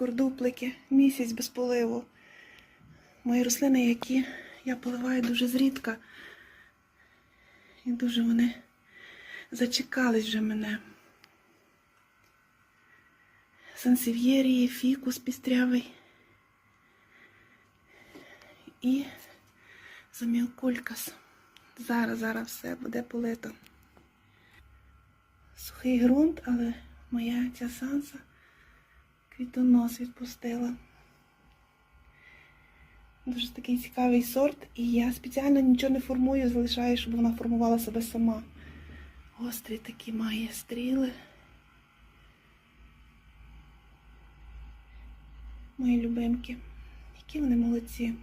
курдуплики, місяць без поливу. Мої рослини, які я поливаю дуже зрідка. І дуже вони зачекались вже мене. Сансев'єрії, фікус пістрявий і замілкулькас. Зараз, зараз все буде полито. Сухий ґрунт, але моя ця санса квітонос відпустила. Дуже такий цікавий сорт, і я спеціально нічого не формую, залишаю, щоб вона формувала себе сама. Гострі такі має стріли. Мої любимки. Які вони молодці.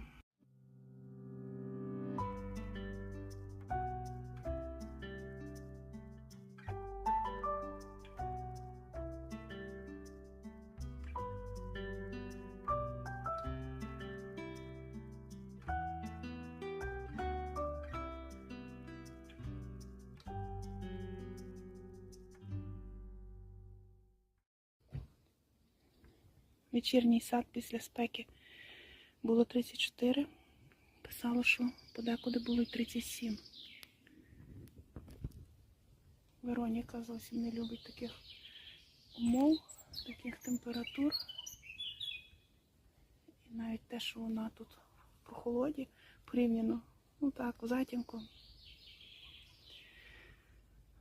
Вечірній сад після спеки було 34. Писало, що подекуди було й 37. Вероніка зовсім не любить таких умов, таких температур. І навіть те, що вона тут в прохолоді порівняно, ну так, в затінку.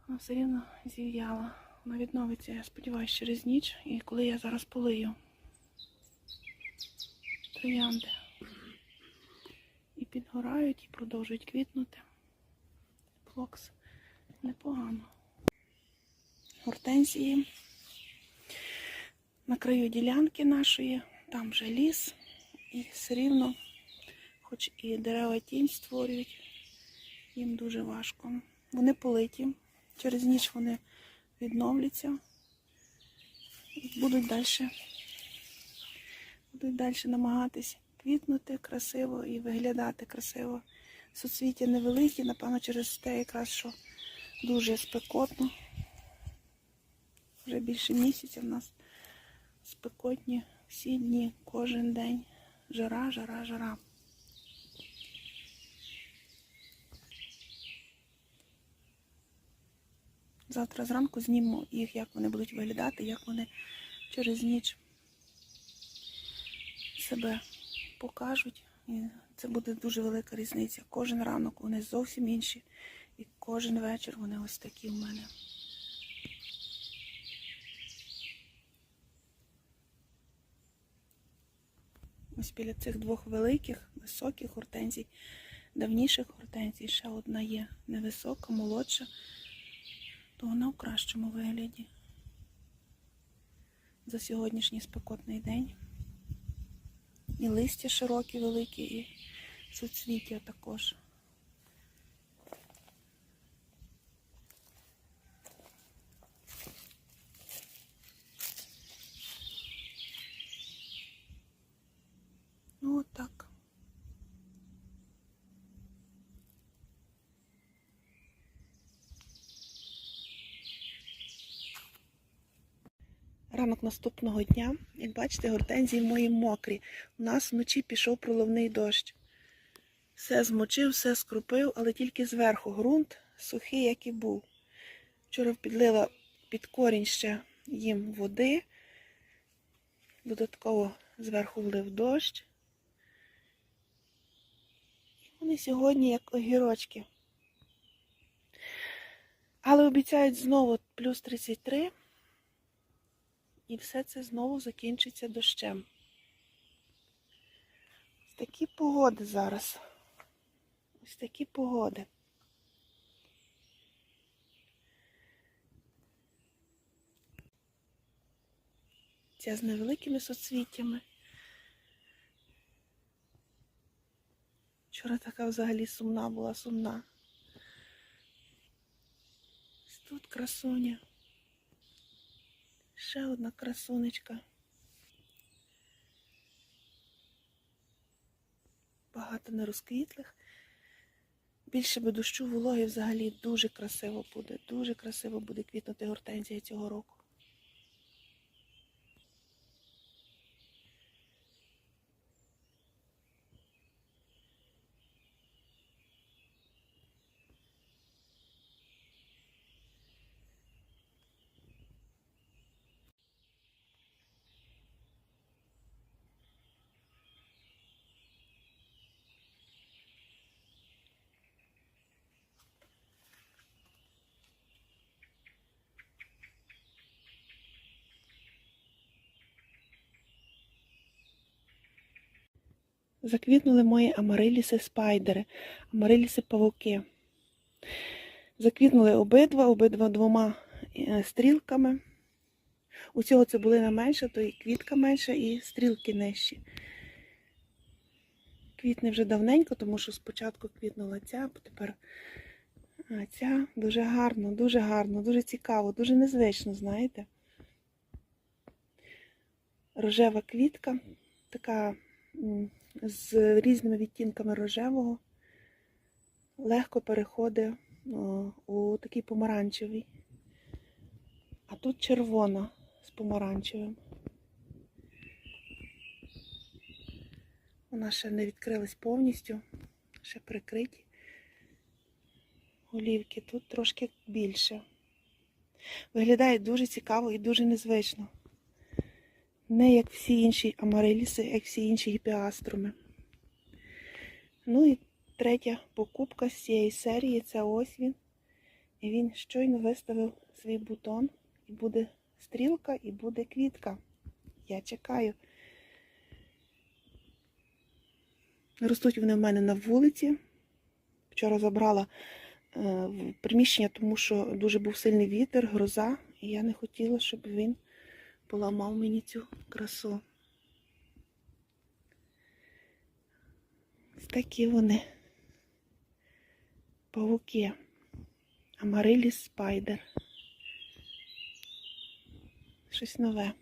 Вона все рівно зів'яла. Вона відновиться, я сподіваюся, через ніч. І коли я зараз полию троянди. І підгорають, і продовжують квітнути. Флокс непогано. Гортензії. На краю ділянки нашої, там вже ліс, і все рівно, хоч і дерева тінь створюють, їм дуже важко. Вони политі, через ніч вони відновляться і будуть далі будуть далі намагатись квітнути красиво і виглядати красиво. Суцвіття невеликі, напевно, через те, якраз що дуже спекотно. Вже більше місяця в нас спекотні всі дні, кожен день. Жара, жара, жара. Завтра зранку зніму їх, як вони будуть виглядати, як вони через ніч себе покажуть. І це буде дуже велика різниця. Кожен ранок вони зовсім інші. І кожен вечір вони ось такі в мене. Ось біля цих двох великих, високих гортензій, давніших гортензій, ще одна є невисока, молодша, то вона в кращому вигляді. За сьогоднішній спекотний день. І листя широкі, великі, і суцвіття також. Ну, от так. Ранок наступного дня, як бачите, гортензії мої мокрі. У нас вночі пішов проливний дощ. Все змочив, все скрупив, але тільки зверху ґрунт сухий, як і був. Вчора підлила під корінь ще їм води. Додатково зверху влив дощ. І вони сьогодні як огірочки. Але обіцяють знову плюс 33. І все це знову закінчиться дощем. Ось такі погоди зараз. Ось такі погоди. Ця з невеликими соцвіттями. Вчора така взагалі сумна була, сумна. Ось тут красуня. Ще одна красунечка. Багато нерозквітлих. Більше би дощу вологи взагалі дуже красиво буде. Дуже красиво буде квітнути гортензія цього року. Заквітнули мої амариліси спайдери, амариліси павуки. Заквітнули обидва, обидва двома е, стрілками. У цього цибулина менша, то і квітка менша, і стрілки нижчі. Квітне вже давненько, тому що спочатку квітнула ця, а тепер а ця дуже гарно, дуже гарно, дуже цікаво, дуже незвично, знаєте. Рожева квітка, така з різними відтінками рожевого, легко переходить у такий помаранчевий. А тут червона з помаранчевим. Вона ще не відкрилась повністю, ще прикриті. Голівки тут трошки більше. Виглядає дуже цікаво і дуже незвично. Не як всі інші амариліси, як всі інші гіпіаструми. Ну і третя покупка з цієї серії це ось він. І він щойно виставив свій бутон. І буде стрілка, і буде квітка. Я чекаю. Ростуть вони в мене на вулиці. Вчора забрала е, приміщення, тому що дуже був сильний вітер, гроза, і я не хотіла, щоб він поламав мені цю красу. Такі вони. Павуки. Амарилі спайдер. Щось нове.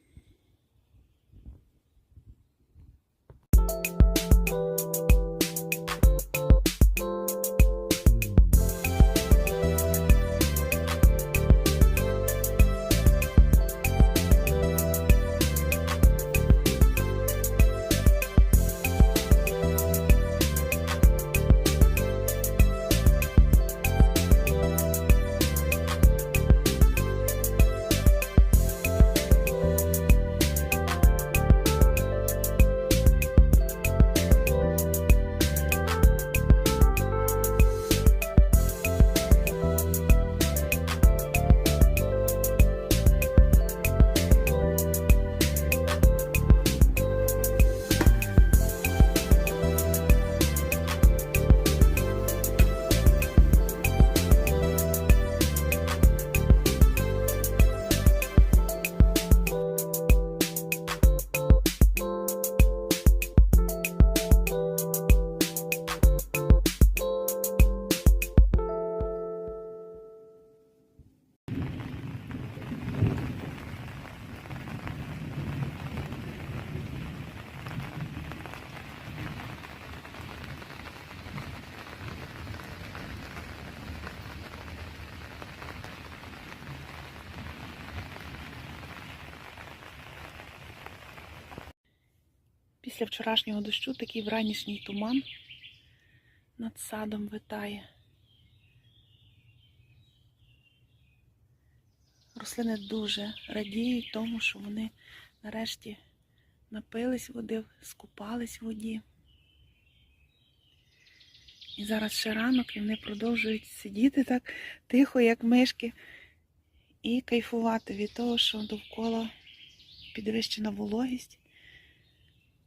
Після вчорашнього дощу такий вранішній туман над садом витає. Рослини дуже радіють тому, що вони нарешті напились води, скупались в воді. І зараз ще ранок, і вони продовжують сидіти так тихо, як мишки, і кайфувати від того, що довкола підвищена вологість.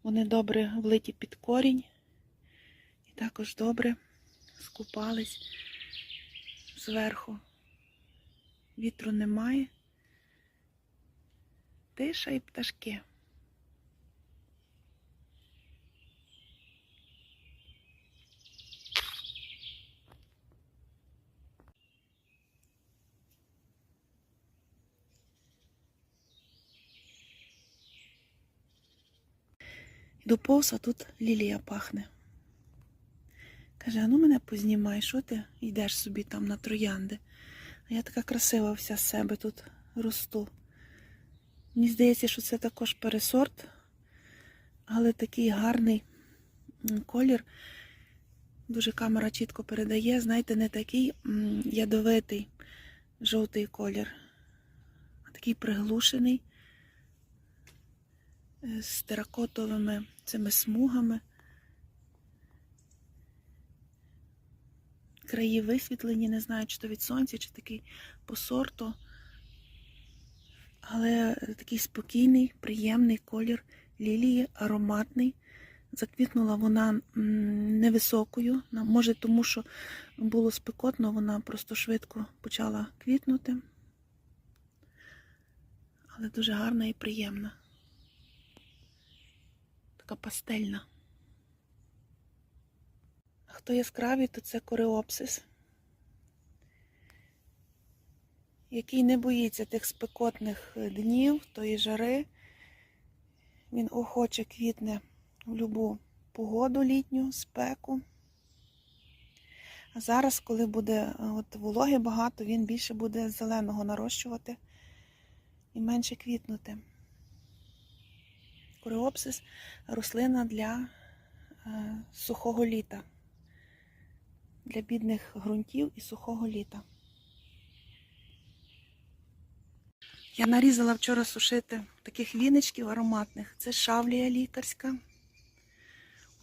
Вони добре влиті під корінь і також добре скупались зверху. Вітру немає. Тиша і пташки. Повз, а тут лілія пахне. Каже, а ну мене познімай, що ти йдеш собі там на троянди? А я така красива вся з себе тут росту. Мені здається, що це також пересорт, але такий гарний колір. Дуже камера чітко передає, знаєте, не такий ядовитий жовтий колір, а такий приглушений е, з теракотовими цими смугами. Краї висвітлені, не знаю, чи то від сонця, чи такий по сорту. Але такий спокійний, приємний колір лілії, ароматний, Заквітнула вона невисокою. Може, тому що було спекотно, вона просто швидко почала квітнути. Але дуже гарна і приємна. Така пастельна. Хто яскравий, то це кореопсис, який не боїться тих спекотних днів, тої жари. Він охоче квітне в будь-яку погоду літню, спеку. А зараз, коли буде е, от, вологи багато, він більше буде зеленого нарощувати і менше квітнути. Кореопсис рослина для е, сухого літа, для бідних ґрунтів і сухого літа. Я нарізала вчора сушити таких віничків ароматних. Це шавлія лікарська.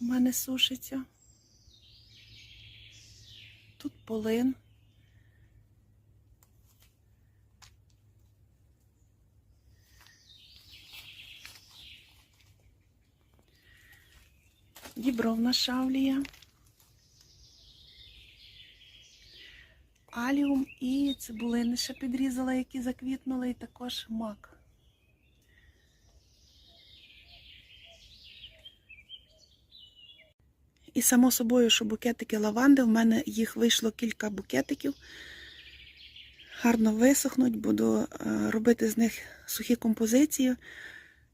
У мене сушиться. Тут полин. Дібровна шавлія. Аліум і цибулини ще підрізала, які заквітнули, і також мак. І само собою, що букетики лаванди, в мене їх вийшло кілька букетиків. Гарно висохнуть, буду е, робити з них сухі композиції,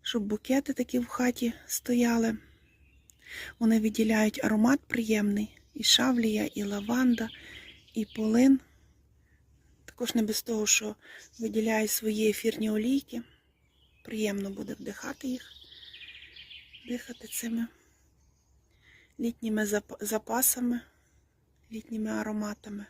щоб букети такі в хаті стояли. Вони виділяють аромат приємний. І шавлія, і лаванда, і полин. Також не без того, що виділяю свої ефірні олійки. Приємно буде вдихати їх, дихати цими літніми запасами, літніми ароматами.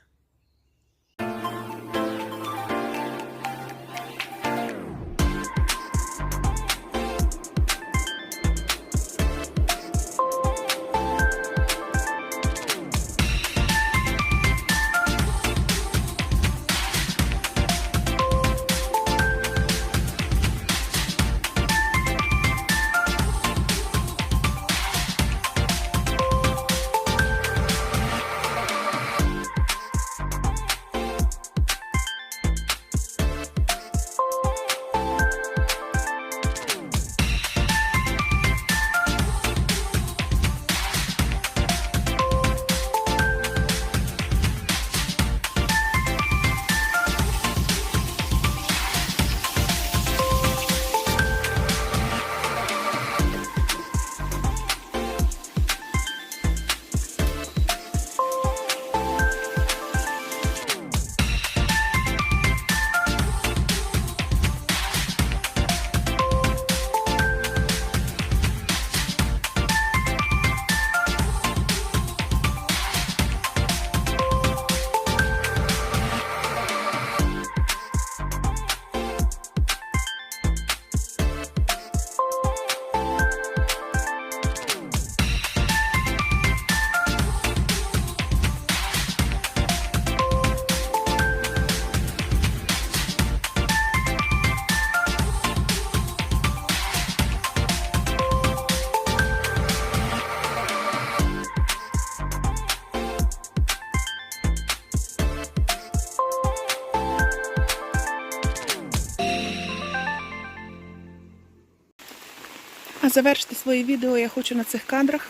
Завершити своє відео я хочу на цих кадрах.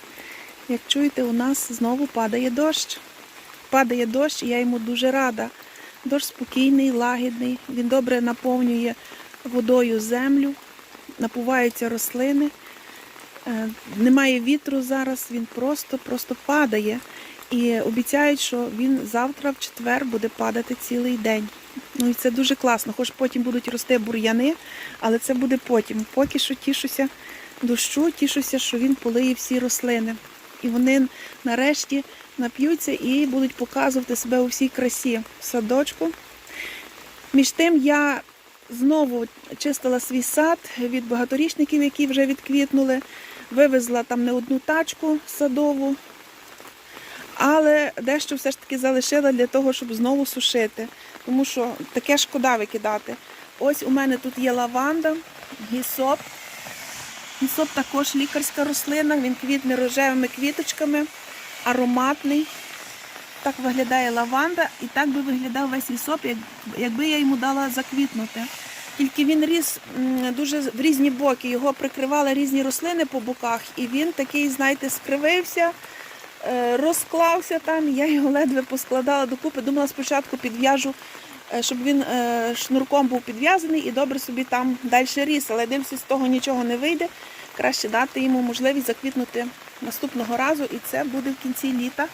Як чуєте, у нас знову падає дощ. Падає дощ, і я йому дуже рада. Дощ спокійний, лагідний, він добре наповнює водою землю, напуваються рослини. Е, Немає вітру зараз, він просто-просто падає. І обіцяють, що він завтра в четвер буде падати цілий день. Ну і це дуже класно. Хоч потім будуть рости бур'яни, але це буде потім. Поки що тішуся дощу, тішуся, що він полиє всі рослини. І вони нарешті нап'ються і будуть показувати себе у всій красі в садочку. Між тим я знову чистила свій сад від багаторічників, які вже відквітнули. Вивезла там не одну тачку садову, але дещо все ж таки залишила для того, щоб знову сушити. Тому що таке шкода викидати. Ось у мене тут є лаванда, гісоп. Гісоп також лікарська рослина, він квітне рожевими квіточками, ароматний. Так виглядає лаванда, і так би виглядав весь лісоп, як- якби я йому дала заквітнути. Тільки він ріс дуже в різні боки, його прикривали різні рослини по боках, і він такий, знаєте, скривився, е, розклався там. Я його ледве поскладала докупи. Думала, спочатку підв'яжу, щоб він е, шнурком був підв'язаний і добре собі там далі ріс. Але дивлюся, з того нічого не вийде. Краще дати йому можливість заквітнути наступного разу, і це буде в кінці літа.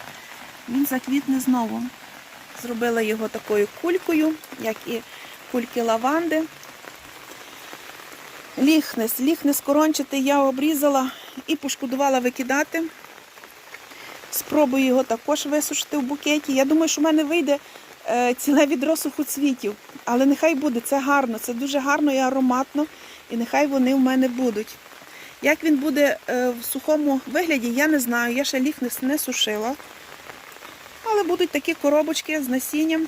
Він заквітне знову. Зробила його такою кулькою, як і кульки лаванди. Ліхнес. Ліхнес корончатий я обрізала і пошкодувала викидати. Спробую його також висушити в букеті. Я думаю, що в мене вийде е, ціле відро сухоцвітів. Але нехай буде, це гарно, це дуже гарно і ароматно, і нехай вони в мене будуть. Як він буде е, в сухому вигляді, я не знаю. Я ще ліхнес не сушила. Але будуть такі коробочки з насінням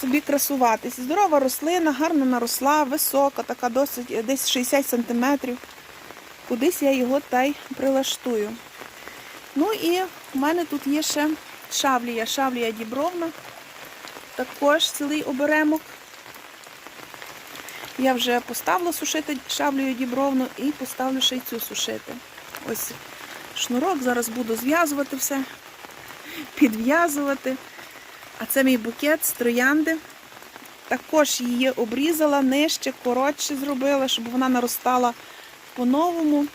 собі красуватись. Здорова рослина, гарно наросла, висока, така досить, е, десь 60 см. Кудись я його та й прилаштую. Ну і в мене тут є ще шавлія, шавлія дібровна. Також цілий оберемок. Я вже поставила сушити шавлію дібровну і поставлю ще й цю сушити. Ось шнурок, зараз буду зв'язувати все, підв'язувати. А це мій букет з троянди. Також її обрізала нижче, коротше зробила, щоб вона наростала по-новому.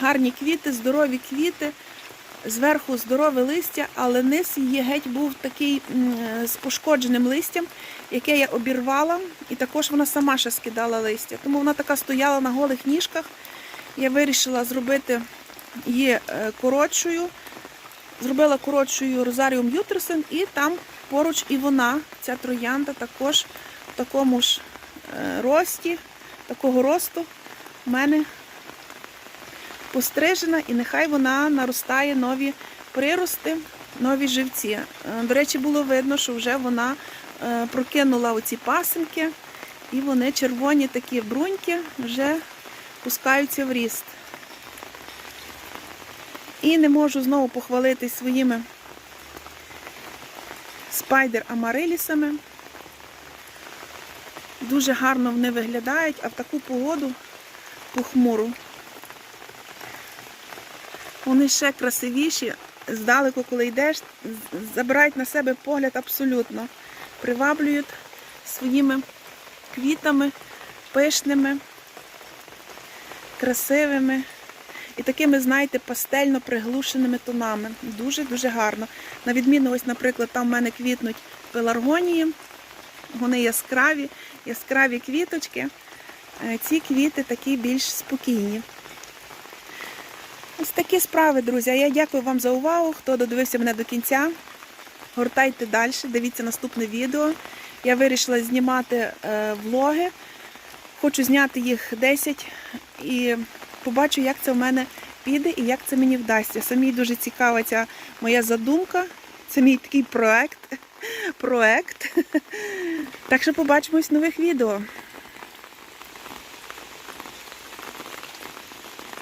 Гарні квіти, здорові квіти. Зверху здорове листя, але низ її геть був такий з пошкодженим листям, яке я обірвала, і також вона сама ще скидала листя. Тому вона така стояла на голих ніжках. Я вирішила зробити її е, коротшою. Зробила коротшою розаріум ютресен, і там поруч і вона, ця троянда, також в такому ж е, рості, такого росту в мене пострижена, і нехай вона наростає нові прирости, нові живці. Е, До речі, було видно, що вже вона е, прокинула оці пасинки, і вони червоні такі бруньки вже пускаються в ріст. І не можу знову похвалитись своїми спайдер амарилісами. Дуже гарно вони виглядають, а в таку погоду похмуру. Вони ще красивіші, здалеку, коли йдеш, забирають на себе погляд абсолютно. Приваблюють своїми квітами, пишними, красивими і такими, знаєте, пастельно приглушеними тонами. Дуже-дуже гарно. На відміну, ось, наприклад, там в мене квітнуть пеларгонії, вони яскраві, яскраві квіточки. Е, Ці квіти такі більш спокійні. Ось такі справи, друзі. Я дякую вам за увагу. Хто додивився мене до кінця. Гортайте далі, дивіться наступне відео. Я вирішила знімати е, влоги. Хочу зняти їх 10 і побачу, як це в мене піде і як це мені вдасться. Самій дуже цікава ця моя задумка. Це мій такий проект. проект. Так що побачимось в нових відео.